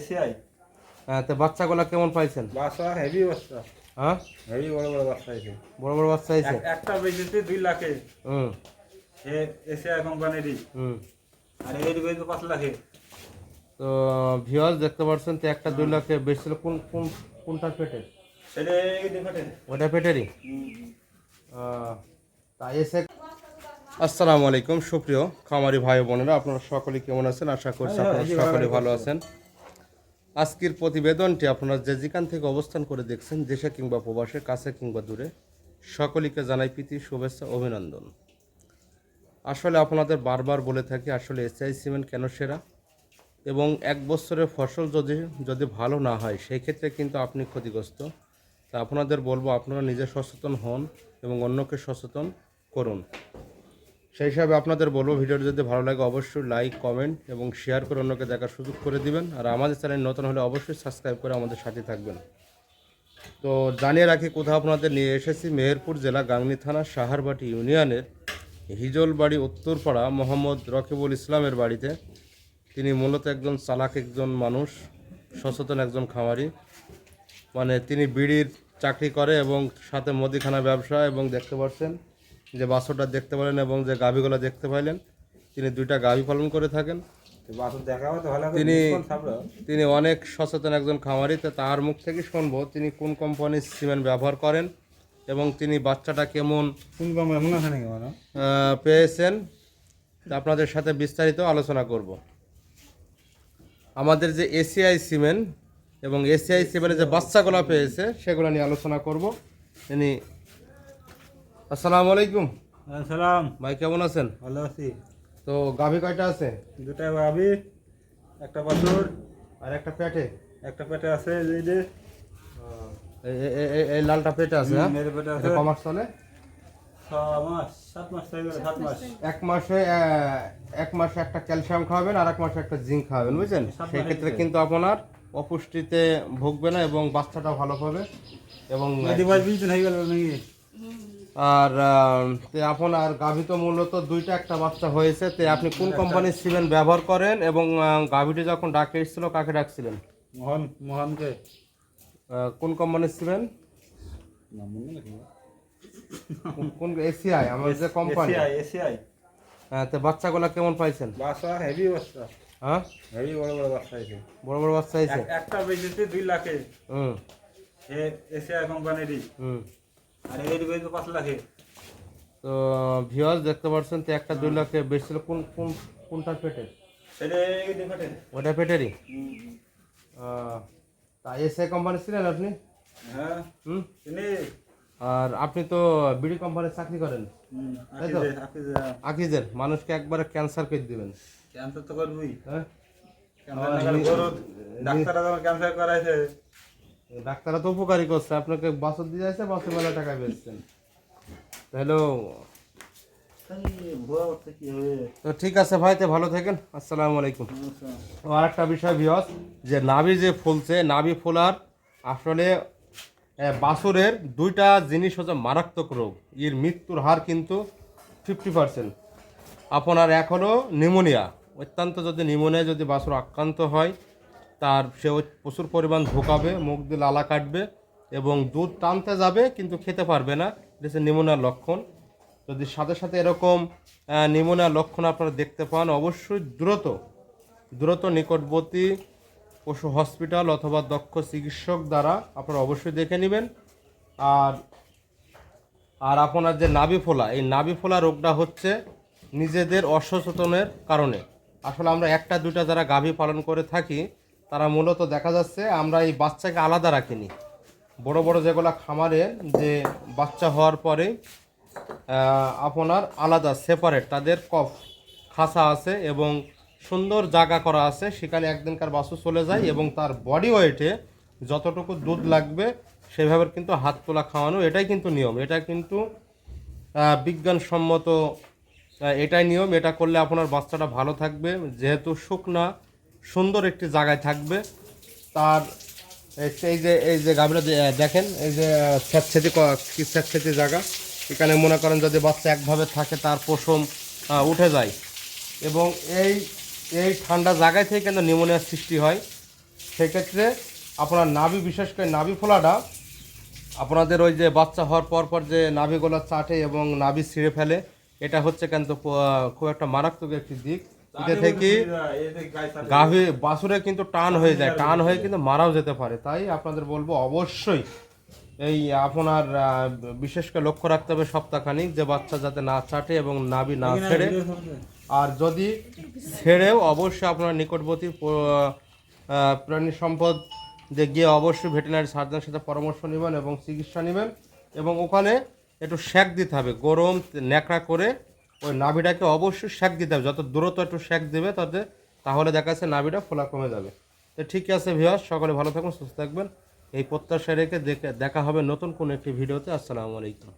ACI. হ্যাঁ তো বাচ্চাগুলো কেমন পাইছেন? বাচ্চা হেভি বাচ্চা। হ্যাঁ? হেভি বড় বড় বাচ্চা আছে বড় বড় বাচ্চা হয়েছে? একটা বেচেছি দুই লাখে। হুম। এসিআই কোম্পানিরই। হুম। আর বেচবো পাঁচ লাখে। তো ভিওয়ার্স দেখতে পাচ্ছেন তো একটা দুই লাখে বেশছিল কোন কোন কোনটা পেটের ওটা পেটেরই? তা এসে আসসালামু আলাইকুম। সুপ্রিয় খামারি ভাই বোনেরা আপনারা সকলে কেমন আছেন? আশা করছি আপনারা সকলে ভালো আছেন। আজকের প্রতিবেদনটি আপনারা যে যেখান থেকে অবস্থান করে দেখছেন, দেশে কিংবা প্রবাসে, কাছে কিংবা দূরে, সকলকে জানাই প্রীতি, শুভেচ্ছা, অভিনন্দন। আসলে আপনাদের বারবার বলে থাকি, আসলে এসআই সিমেন্ট কেন সেরা? এবং এক বছরের ফসল যদি যদি ভালো না হয় সেই ক্ষেত্রে কিন্তু আপনি ক্ষতিগ্রস্ত। তা আপনাদের বলব, আপনারা নিজে সচেতন হন এবং অন্যকে সচেতন করুন। সেই হিসাবে আপনাদের বলব ভিডিওটি যদি ভালো লাগে অবশ্যই লাইক কমেন্ট এবং শেয়ার করে অন্যকে দেখার সুযোগ করে দিবেন। আর আমাদের চ্যানেল নতুন হলে অবশ্যই সাবস্ক্রাইব করে আমাদের সাথে থাকবেন। তো জানিয়ে রাখি, কোথাও আপনাদের নিয়ে এসেছি, মেহেরপুর জেলা গাংনি থানা সাহারবাটি ইউনিয়নের হিজলবাড়ি উত্তরপাড়া মোহাম্মদ রকিবুল ইসলামের বাড়িতে। তিনি মূলত একজন চালাক, একজন মানুষ, সচেতন একজন খামারি। মানে তিনি বিড়ির চাকরি করে এবং সাথে মুদিখানা ব্যবসা এবং দেখতে পাচ্ছেন যে বাছরটা দেখতে পেলেন এবং যে গাভীগুলো দেখতে পাইলেন তিনি দুইটা গাভী পালন করে থাকেন। তিনি- তিনি অনেক সচেতন একজন খামারি তো তার মুখ থেকে শুনব তিনি কোন কোম্পানির সিমেন্ট ব্যবহার করেন এবং তিনি বাচ্চাটা কেমন মনে মানে পেয়েছেন। তা আপনাদের সাথে বিস্তারিত আলোচনা করব। আমাদের যে এসিআই সিমেন্ট এবং এসিআই সিমেন্টের যে বাচ্চাগুলো পেয়েছে সেগুলো নিয়ে আলোচনা করব। তিনি আসসালামু আলাইকুম। সালাম ভাই কেমন আছেন? ভালো আছি। তো গাভী কয়টা আছে? দুটা ভাবি একটা বছর। আর একটা পেটে? একটা পেটে আছে এই যে এই- লালটা পেটে আছে হ্যাঁ? মেরে পেটে আছে। এটা চলে? এক মাসে এক মাসে একটা ক্যালসিয়াম খাওয়াবেন আর এক মাসে একটা জিঙ্ক খাওয়াবেন বুঝছেন? সেই ক্ষেত্রে কিন্তু আপনার অপুষ্টিতে ভুগবে না এবং বাচ্চাটা ভালো পাবে এবং আর তে আপনার গাভী তো মূলত দুইটা একটা বাচ্চা হয়েছে। তে আপনি কোন কোম্পানির সিমেন্ট ব্যবহার করেন এবং গাভীটি যখন ডাকে এসেছিল কাকে ডাকছিলেন? মোহন মোহনকে। কোন কোম্পানির সিমেন্ট? মনে কোন- এসিআই আমাদের যে কোম্পানি এসিআই হ্যাঁ তো বাচ্চাগুলো কেমন পাইছেন? বাচ্চা হেভি বাচ্চা। হ্যাঁ? হেভি বড় বড় বাচ্চা আছে বড় বড় বাচ্চা হয়েছে? একটা বেচেছি দুই লাখে। হুম। এসিআই কোম্পানিরই হুম। তো ভিউয়ার্স দেখতে পাচ্ছেন তো একটা দুই লাখে বেশছিল কোন কোন কোনটা পেটের? ওটা পেটেরই? তা এসআই কোম্পানি ছিলেন আপনি? হ্যাঁ। হুম? আর আপনি তো বিডি কোম্পানির চাকরি করেন। তাই তো? হ্যাঁ। আকিজের। মানুষকে একবারে ক্যান্সার করে দিবেন। ক্যান্সার তো করবই। হ্যাঁ? ডাক্তাররা যখন ক্যান্সার করাইছে ডাক্তাররা তো উপকারই করছে। আপনাকে বাসর দিয়ে যাচ্ছে বাসের মেলা টাকা বেচছেন। হ্যালো। তো ঠিক আছে ভাই তো ভালো থাকেন। আসসালামু আলাইকুম। ও আরেকটা বিষয় বিহস যে নাভি যে ফুলছে নাভি ফোলার আসলে বাসুরের দুইটা জিনিস হচ্ছে মারাত্মক রোগ। এর মৃত্যুর হার কিন্তু ফিফটি পার্সেন্ট আপনার এক হলো নিউমোনিয়া অত্যন্ত যদি নিউমোনিয়া যদি বাসুর আক্রান্ত হয় তার সে প্রচুর পরিমাণ ঢোকাবে মুখ দিয়ে লালা কাটবে এবং দুধ টানতে যাবে কিন্তু খেতে পারবে না। এটা হচ্ছে নিউমোনিয়ার লক্ষণ। যদি সাথে সাথে এরকম আহ, নিউমোনিয়ার লক্ষণ আপনারা দেখতে পান অবশ্যই দ্রুত দ্রুত নিকটবর্তী পশু হসপিটাল অথবা দক্ষ চিকিৎসক দ্বারা আপনারা অবশ্যই দেখে নেবেন। আর আর আপনার যে নাভি ফোলা এই নাভি ফোলা রোগটা হচ্ছে নিজেদের অসচেতনের কারণে। আসলে আমরা একটা দুটা যারা গাভী পালন করে থাকি তারা মূলত দেখা যাচ্ছে আমরা এই বাচ্চাকে আলাদা রাখিনি। বড় বড় যেগুলো খামারে যে বাচ্চা হওয়ার পরে আপনার আলাদা সেপারেট তাদের কফ খাসা আছে এবং সুন্দর জায়গা করা আছে, সেখানে একদিনকার বাসু চলে যায় এবং তার বডি ওয়েটে যতটুকু দুধ লাগবে, সেভাবে কিন্তু হাত তোলা খাওয়ানো, এটাই কিন্তু নিয়ম। এটা কিন্তু বিজ্ঞানসম্মত এটাই নিয়ম। এটা করলে আপনার বাচ্চাটা ভালো থাকবে। যেহেতু শুকনা সুন্দর একটি জায়গায় থাকবে। তার এই যে- এই যে গাভীরা দেখেন, এই যে স্যাঁতস্যাঁতি ক- স্যাঁতস্যাঁতি জায়গা। এখানে মনে করেন যদি বাচ্চা একভাবে থাকে, তার পশম উঠে যায়। এবং এই এই ঠান্ডা জায়গায় থেকে কিন্তু নিউমোনিয়ার সৃষ্টি হয়। সেক্ষেত্রে আপনার নাভি, বিশেষ করে নাভি ফোলাটা, আপনাদের ওই যে বাচ্চা হওয়ার পর পর যে নাভিগুলো চাটে এবং নাভি ছিঁড়ে ফেলে, এটা হচ্ছে কিন্তু খুব একটা মারাত্মক একটি দিক। এটা থেকে গাভী বাছুরে কিন্তু টান হয়ে যায় টান হয়ে কিন্তু মারাও যেতে পারে। তাই আপনাদের বলব অবশ্যই এই আপনার বিশেষ করে লক্ষ্য রাখতে হবে সপ্তাহখানিক যে বাচ্চা যাতে না চাটে এবং নাভি না ছেড়ে। আর যদি ছেড়েও অবশ্যই আপনার নিকটবর্তী প্রাণী সম্পদ যে গিয়ে অবশ্যই ভেটেরিনারি সার্জনের সাথে পরামর্শ নেবেন এবং চিকিৎসা নেবেন এবং ওখানে একটু শ্যাক দিতে হবে গরম ন্যাকড়া করে ওই নাভিটাকে অবশ্যই শ্যাক দিতে হবে। যত দ্রুত একটু শ্যাক দেবে তাতে, তাহলে দেখা যাচ্ছে নাভিটা ফোলা কমে যাবে। তো ঠিক আছে ভিওয়ার সকলে ভালো থাকুন, সুস্থ থাকবেন। এই প্রত্যাশা রেখে দেখে দেখা হবে নতুন কোনো একটি ভিডিওতে। আসসালামু আলাইকুম।